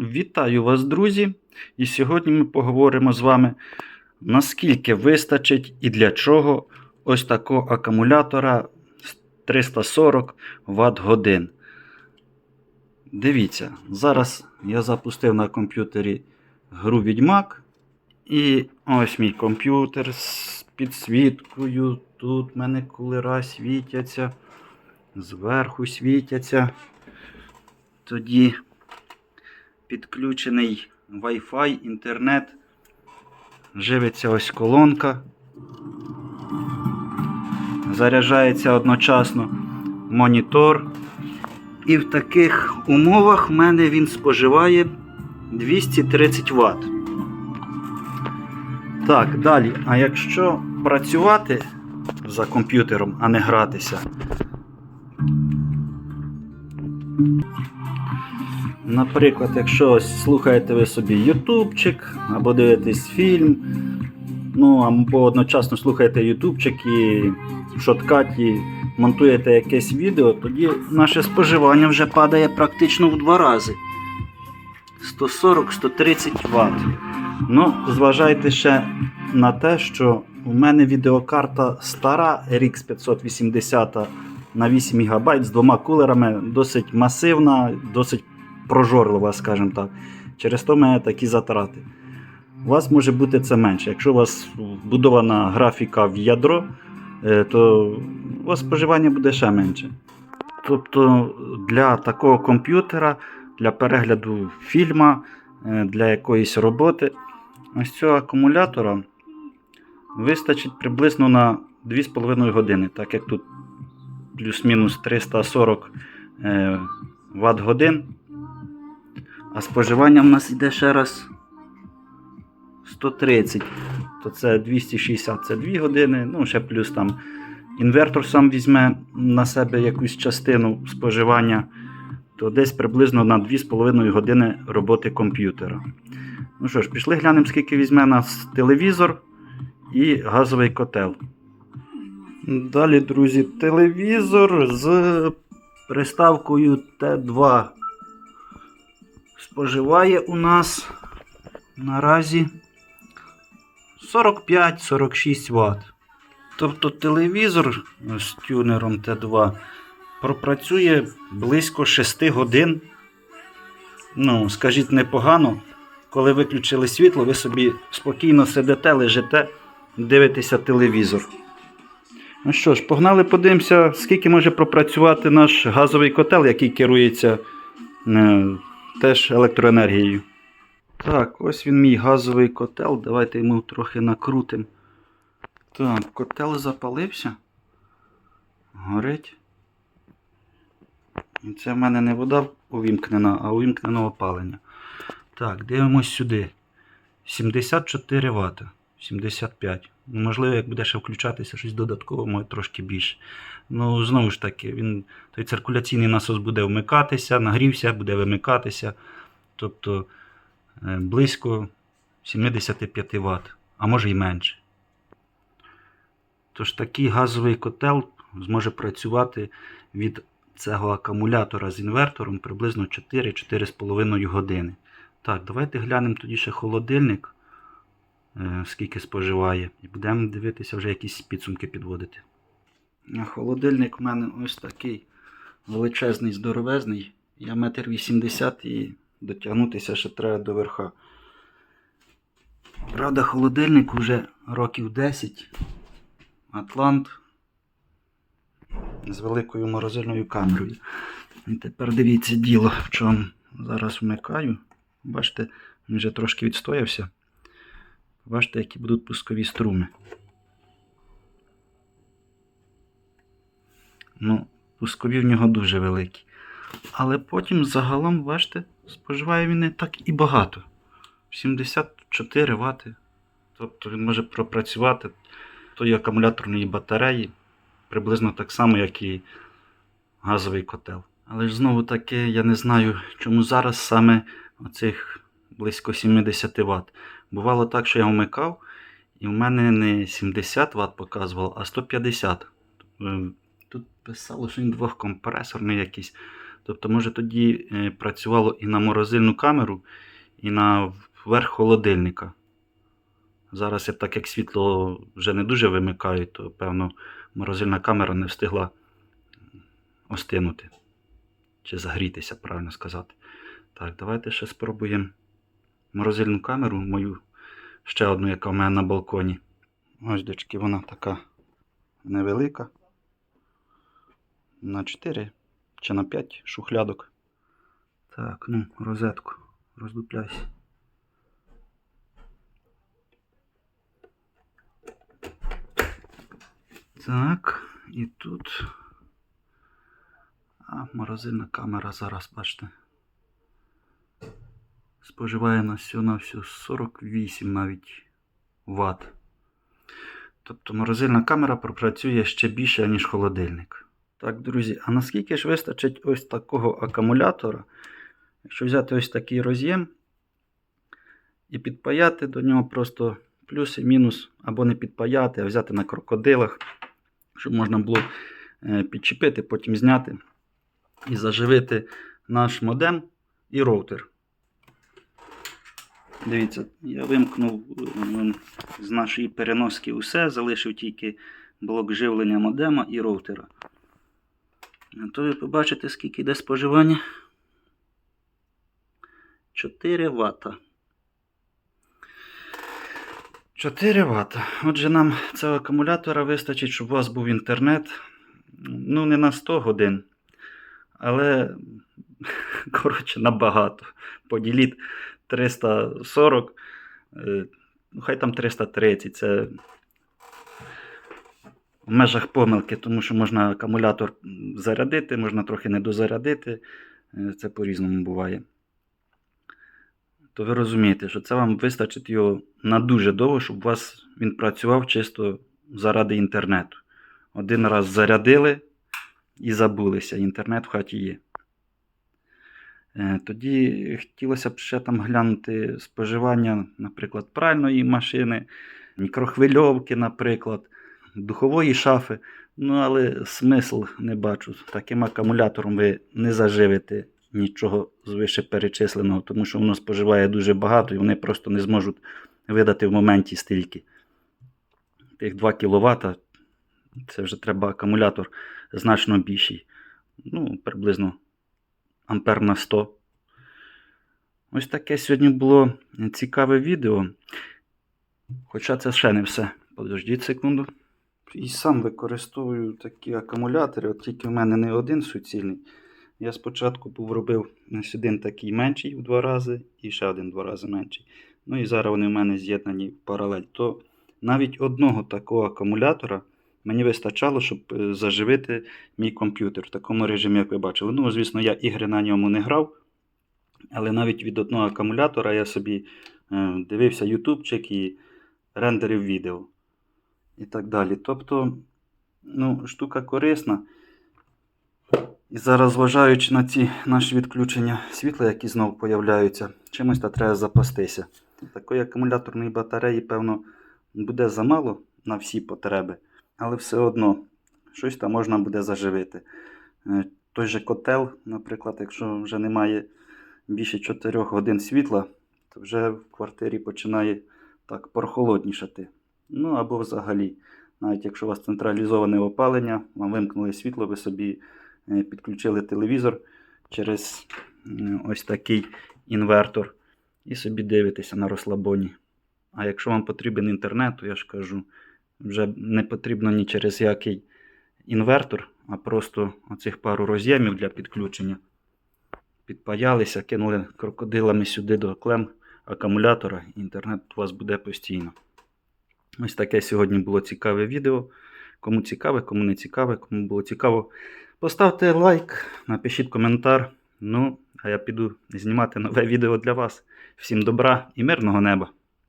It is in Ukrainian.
Вітаю вас, друзі! І сьогодні ми поговоримо з вами, наскільки вистачить і для чого ось такого акумулятора 340 Вт годин. Дивіться, зараз я запустив на комп'ютері гру Відьмак. І ось мій комп'ютер з підсвіткою. Тут в мене кулера світяться, зверху світяться. Тоді підключений Wi-Fi, інтернет. Живиться ось колонка. Заряджається одночасно монітор. І в таких умовах в мене він споживає 230 Вт. Так, далі. А якщо працювати за комп'ютером, а не гратися. Наприклад, якщо ось слухаєте ви собі ютубчик або дивитесь фільм, ну або одночасно слухаєте ютубчик і в шоткаті монтуєте якесь відео, тоді наше споживання вже падає практично в два рази. 140-130 Вт. Ну, зважайте ще на те, що у мене відеокарта стара RX 580 на 8 ГБ з двома кулерами, досить масивна, досить прожорлива, скажімо так. Через то мене такі затрати. У вас може бути це менше. Якщо у вас вбудована графіка в ядро, е, то у вас споживання буде ще менше. Тобто для такого комп'ютера, для перегляду фільму, е, для якоїсь роботи, ось цього акумулятора вистачить приблизно на 2,5 години, так як тут плюс-мінус 340 е, Вт годин. А споживання в нас йде ще раз 130, то це 260 це 2 години, ну ще плюс там інвертор сам візьме на себе якусь частину споживання, то десь приблизно на 2,5 години роботи комп'ютера. Ну що ж, пішли глянемо, скільки візьме нас телевізор і газовий котел. Далі, друзі, телевізор з приставкою Т2 споживає у нас наразі 45-46 Вт. Тобто телевізор з тюнером Т2 пропрацює близько 6 годин. Ну, скажіть, непогано. Коли виключили світло, ви собі спокійно сидите, лежите, дивитеся телевізор. Ну що ж, погнали, подивимося, скільки може пропрацювати наш газовий котел, який керується е, теж електроенергією. Так, ось він мій газовий котел. Давайте йому трохи накрутимо. Так, котел запалився. Горить. І це в мене не вода увімкнена, а увімкнено опалення. Так, дивимось сюди. 74 Вт. 75. Можливо, як буде ще включатися щось додатково, може трошки більше. Ну, знову ж таки, він, той циркуляційний насос буде вмикатися, нагрівся, буде вимикатися. Тобто е, близько 75 Вт, а може й менше. Тож такий газовий котел зможе працювати від цього акумулятора з інвертором приблизно 4-4,5 години. Так, давайте глянемо тоді ще холодильник, скільки споживає, і будемо дивитися вже якісь підсумки підводити. Холодильник в мене ось такий величезний, здоровезний. Я метр вісімдесят і дотягнутися ще треба до верха. Правда, холодильник вже років 10. Атлант з великою морозильною камерою. І тепер дивіться діло, в чому зараз вмикаю. Бачите, він вже трошки відстоявся. Бачите, які будуть пускові струми. Ну, пускові в нього дуже великі. Але потім загалом, бачите, споживає він не так і багато. 74 Вт. Тобто він може пропрацювати тої акумуляторної батареї приблизно так само, як і газовий котел. Але ж знову таки, я не знаю, чому зараз саме оцих близько 70 Вт. Бувало так, що я вмикав, і в мене не 70 Вт показувало, а 150. Е, Тут писало, що він двохкомпресорний якийсь. Тобто, може тоді е, працювало і на морозильну камеру, і на верх холодильника. Зараз я так як світло вже не дуже вимикаю, то певно морозильна камера не встигла остинути. Чи загрітися, правильно сказати. Так, давайте ще спробуємо морозильну камеру, мою ще одну, яка в мене на балконі. Ось дочки, вона така невелика. На 4 чи на 5 шухлядок. Так, ну, розетку. Роздупляйся. Так, і тут. А, морозильна камера зараз, бачите. Споживає на всю на всю 48 навіть Вт. Тобто морозильна камера пропрацює ще більше, ніж холодильник. Так, друзі, а наскільки ж вистачить ось такого акумулятора? Якщо взяти ось такий роз'єм і підпаяти до нього просто плюс і мінус, або не підпаяти, а взяти на крокодилах, щоб можна було е, підчепити, потім зняти і заживити наш модем і роутер. Дивіться, я вимкнув е, з нашої переноски усе, залишив тільки блок живлення модема і роутера. То ви побачите, скільки йде споживання. 4 Вт. 4 Вт. Отже, нам цього акумулятора вистачить, щоб у вас був інтернет. Ну, не на 100 годин, але, коротше, набагато. Поділіть 340, е, ну, хай там 330. Це в межах помилки, тому що можна акумулятор зарядити, можна трохи не дозарядити. Е, Це по-різному буває. То ви розумієте, що це вам вистачить його на дуже довго, щоб у вас він працював чисто заради інтернету. Один раз зарядили і забулися. Інтернет в хаті є. Е, Тоді хотілося б ще там глянути споживання, наприклад, пральної машини, мікрохвильовки, наприклад, духової шафи. Ну, але смисл не бачу. Таким акумулятором ви не заживите нічого з вище перечисленого, тому що воно споживає дуже багато і вони просто не зможуть видати в моменті стільки. Тих 2 кВт це вже треба акумулятор значно більший. Ну, приблизно ампер на 100. Ось таке сьогодні було цікаве відео. Хоча це ще не все. Подождіть секунду. І сам використовую такі акумулятори, от тільки в мене не один суцільний. Я спочатку був робив ось такий менший в два рази і ще один в два рази менший. Ну і зараз вони в мене з'єднані в паралель. То навіть одного такого акумулятора мені вистачало, щоб е, заживити мій комп'ютер в такому режимі, як ви бачили. Ну, звісно, я ігри на ньому не грав. Але навіть від одного акумулятора я собі е, дивився ютубчик і рендерив відео. І так далі. Тобто, ну, штука корисна. І зараз, зважаючи на ці наші відключення світла, які знову появляються, чимось та треба запастися. Такої акумуляторної батареї, певно, буде замало на всі потреби, але все одно щось там можна буде заживити. Е, Той же котел, наприклад, якщо вже немає більше 4 годин світла, то вже в квартирі починає так прохолоднішати. Ну або взагалі, навіть якщо у вас централізоване опалення, вам вимкнули світло, ви собі е, підключили телевізор через ось такий інвертор і собі дивитеся на розслабоні. А якщо вам потрібен інтернет, то я ж кажу, вже не потрібно ні через який інвертор, а просто оцих пару роз'ємів для підключення. Підпаялися, кинули крокодилами сюди до клем акумулятора, і інтернет у вас буде постійно. Ось таке сьогодні було цікаве відео. Кому цікаве, кому не цікаве, кому було цікаво, поставте лайк, напишіть коментар. Ну, а я піду знімати нове відео для вас. Всім добра і мирного неба!